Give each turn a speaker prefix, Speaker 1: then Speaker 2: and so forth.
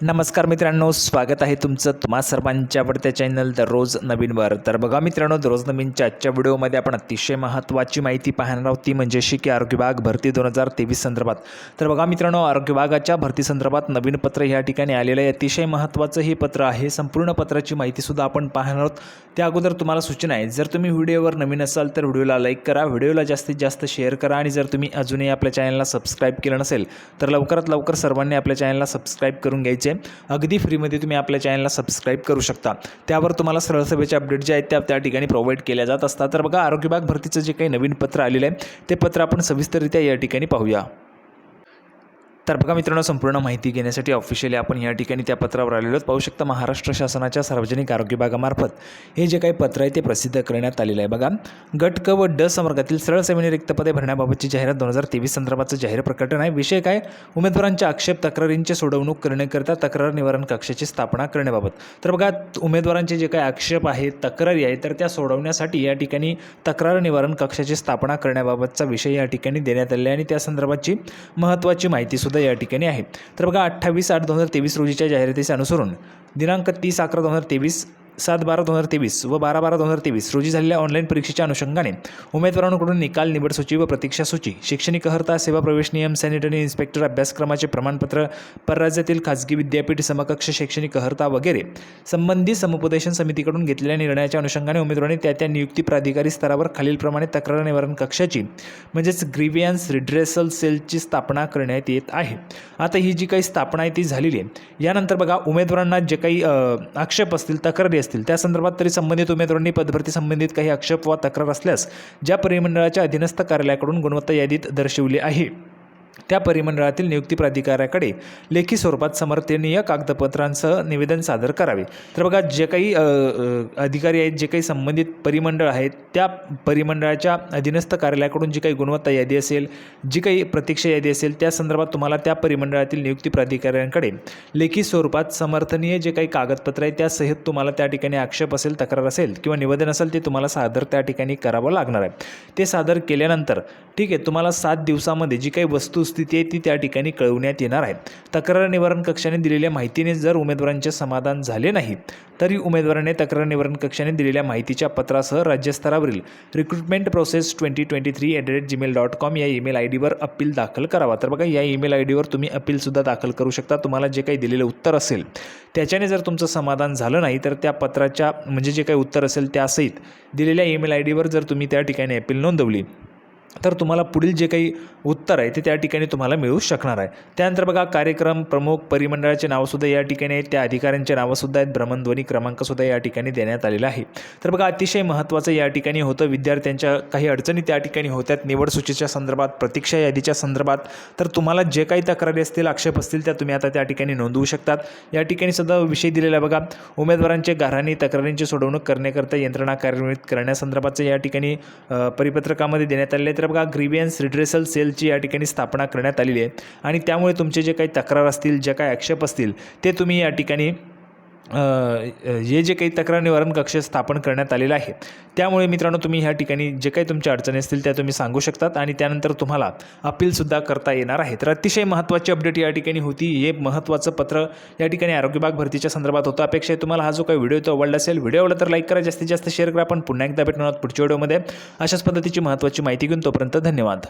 Speaker 1: नमस्कार मित्रांनो स्वागत आहे तुमचं तुम्हा सर्वांच्या आवडत्या चॅनल दररोज नवीनवर. तर बघा मित्रांनो दररोज नवीनच्या आजच्या व्हिडिओमध्ये आपण अतिशय महत्त्वाची माहिती पाहणार आहोत ती म्हणजे की आरोग्य विभाग भरती दोन हजार तेवीस संदर्भात. तर बघा मित्रांनो आरोग्य विभागाच्या भरती संदर्भात नवीन पत्र या ठिकाणी आलेलं आहे. अतिशय महत्त्वाचं हे पत्र आहे. संपूर्ण पत्राची माहितीसुद्धा आपण पाहणार आहोत. त्या अगोदर तुम्हाला सूचना आहे जर तुम्ही व्हिडिओवर नवीन असाल तर व्हिडिओला लाईक करा व्हिडिओला जास्तीत जास्त शेअर करा आणि जर तुम्ही अजूनही आपल्या चॅनलला सबस्क्राईब केलं नसेल तर लवकरात लवकर सर्वांनी आपल्या चॅनलला सबस्क्राईब करून घ्यायचे. अगदी फ्रीमध्ये तुम्ही आपल्या चॅनलला सबस्क्राईब करू शकता. त्यावर तुम्हाला सरळसभेचे अपडेट जे आहेत त्या त्या ठिकाणी प्रोव्हाइड केल्या जात असतात. तर बघा आरोग्य विभाग भरतीचं जे काही नवीन पत्र आलेलं आहे ते पत्र आपण सविस्तररित्या या ठिकाणी पाहूया. तर बघा मित्रांनो संपूर्ण माहिती घेण्यासाठी ऑफिशियली आपण या ठिकाणी त्या पत्रावर आलेलो आहोत. पाहू शकता महाराष्ट्र शासनाच्या सार्वजनिक आरोग्य विभागामार्फत हे जे काही पत्र आहे ते प्रसिद्ध करण्यात आलेलं आहे. बघा गट क व ड संवर्गातील सरळ सेवेने रिक्त पदे भरण्याबाबतची जाहिरात दोन हजार तेवीस संदर्भाचं जाहीर प्रकटन आहे. विषय काय? उमेदवारांच्या आक्षेप तक्रारींची सोडवणूक करण्याकरिता तक्रार निवारण कक्षाची स्थापना करण्याबाबत. तर बघा उमेदवारांचे जे काही आक्षेप आहेत तक्रारी आहेत तर त्या सोडवण्यासाठी या ठिकाणी तक्रार निवारण कक्षाची स्थापना करण्याबाबतचा विषय या ठिकाणी देण्यात आलेला आहे. आणि त्या संदर्भाची महत्त्वाची माहितीसुद्धा या ठिकाणी आहे तर बघा अठ्ठावीस आठ दोन हजार तेवीस रोजीच्या जाहिरातीचे अनुसरून दिनांक तीस अकरा दोन हजार तेवीस सात बारा दोन हजार तेवीस व बारा बारा दोन हजार तेवीस रोजी झालेल्या ऑनलाईन परीक्षेच्या अनुषंगाने उमेदवारांकडून निकाल निवड सूची व प्रतीक्षा सूची शैक्षणिक अर्हता सेवा प्रवेश नियम सॅनिटरी इन्स्पेक्टर अभ्यासक्रमाचे प्रमाणपत्र परराज्यातील खाजगी विद्यापीठ समकक्ष शैक्षणिक अर्हता वगैरे संबंधित समुपदेशन समितीकडून घेतलेल्या निर्णयाच्या अनुषंगाने उमेदवारांनी त्या त्या नियुक्ती प्राधिकारी स्तरावर खालीलप्रमाणे तक्रार निवारण कक्षाची म्हणजेच ग्रीवियन्स रिड्रेसल सेलची स्थापना करण्यात येत आहे. आता ही जी काही स्थापना आहे ती झालेली आहे. यानंतर बघा उमेदवारांना जे काही आक्षेप असतील तक्रारी असतील असतील. त्या संदर्भात तरी संबंधित उमेदवारांनी पदभरती संबंधित काही आक्षेप वा तक्रार असल्यास ज्या परिमंडळाच्या अधीनस्थ कार्यालयाकडून गुणवत्ता यादीत दर्शवली आहे. त्या परिमंडळातील नियुक्ती प्राधिकाऱ्याकडे लेखी स्वरूपात समर्थनीय कागदपत्रांसह निवेदन सादर करावे. तर बघा जे काही अधिकारी आहेत जे काही संबंधित परिमंडळ आहेत त्या परिमंडळाच्या अधीनस्थ कार्यालयाकडून जी काही गुणवत्ता यादी असेल जी काही प्रतीक्षा यादी असेल त्या संदर्भात तुम्हाला त्या परिमंडळातील नियुक्ती प्राधिकाऱ्यांकडे लेखी स्वरूपात समर्थनीय जे काही कागदपत्र आहे त्या सहित तुम्हाला त्या ठिकाणी आक्षेप असेल तक्रार असेल किंवा निवेदन असेल ते तुम्हाला सादर त्या ठिकाणी करावं लागणार आहे. ते सादर केल्यानंतर ठीक आहे तुम्हाला सात दिवसामध्ये जी काही वस्तू वस्तुस्थिती आहे ती त्या ठिकाणी कळवण्यात येणार आहे. तक्रार निवारण कक्षाने दिलेल्या माहितीने जर उमेदवारांचे समाधान झाले नाही तरी उमेदवाराने तक्रार निवारण कक्षाने दिलेल्या माहितीच्या पत्रासह राज्यस्तरावरील recruitment process twenty twenty three at the rate gmail dot com या ईमेल आय डीवर अपील दाखल करावा. तर बघा या ईमेल आय डीवर तुम्ही अपीलसुद्धा दाखल करू शकता. तुम्हाला जे काही दिलेलं उत्तर असेल त्याच्याने जर तुमचं समाधान झालं नाही तर त्या पत्राच्या म्हणजे जे काही उत्तर असेल त्यासहित दिलेल्या ईमेल आय डीवर जर तुम्ही त्या ठिकाणी अपील नोंदवली तर तुम्हाला पुढील जे काही उत्तर आहे ते त्या ठिकाणी तुम्हाला मिळू शकणार आहे. त्यानंतर बघा कार्यक्रम प्रमुख परिमंडळाचे नावंसुद्धा या ठिकाणी आहेत त्या अधिकाऱ्यांचे नावंसुद्धा आहेत. भ्रमणध्वनी क्रमांकसुद्धा या ठिकाणी देण्यात आलेला आहे. तर बघा अतिशय महत्त्वाचं या ठिकाणी होतं. विद्यार्थ्यांच्या काही अडचणी त्या ठिकाणी होत्यात. निवड सूचीच्या संदर्भात प्रतीक्षा यादीच्या संदर्भात. तर तुम्हाला जे काही तक्रारी असतील आक्षेप असतील त्या तुम्ही आता त्या ठिकाणी नोंदवू शकतात. या ठिकाणी सुद्धा विषय दिलेला आहे बघा. उमेदवारांचे गाऱ्हाणी तक्रारींची सोडवणूक करण्याकरता यंत्रणा कार्यान्वित करण्यासंदर्भातचं या ठिकाणी परिपत्रकामध्ये देण्यात आले तर बघा ग्रीवियन्स रिड्रेसल सेलची या ठिकाणी स्थापना करण्यात आलेली आहे. आणि त्यामुळे तुमचे जे काही तक्रार असतील जे काही आक्षेप असतील ते तुम्ही या ठिकाणी हे जे काही तक्रार निवारण कक्ष स्थापन करण्यात आलेलं आहे त्यामुळे मित्रांनो तुम्ही ह्या ठिकाणी जे काही तुमच्या अडचणी असतील त्या तुम्ही सांगू शकतात आणि त्यानंतर तुम्हाला अपीलसुद्धा करता येणार आहे तर अतिशय महत्त्वाची अपडेट या ठिकाणी होती. हे महत्त्वाचं पत्र या ठिकाणी आरोग्य विभाग भरतीच्या संदर्भात होतं. अपेक्षा आहे तुम्हाला हा जो काही व्हिडिओ तो आवडला असेल व्हिडिओ आवडला तर लाईक करा. जास्तीत जास्त शेअर करा. आपण पुन्हा एकदा भेटणार आहोत पुढच्या व्हिडिओमध्ये अशाच पद्धतीची महत्त्वाची माहिती घेऊन तोपर्यंत धन्यवाद.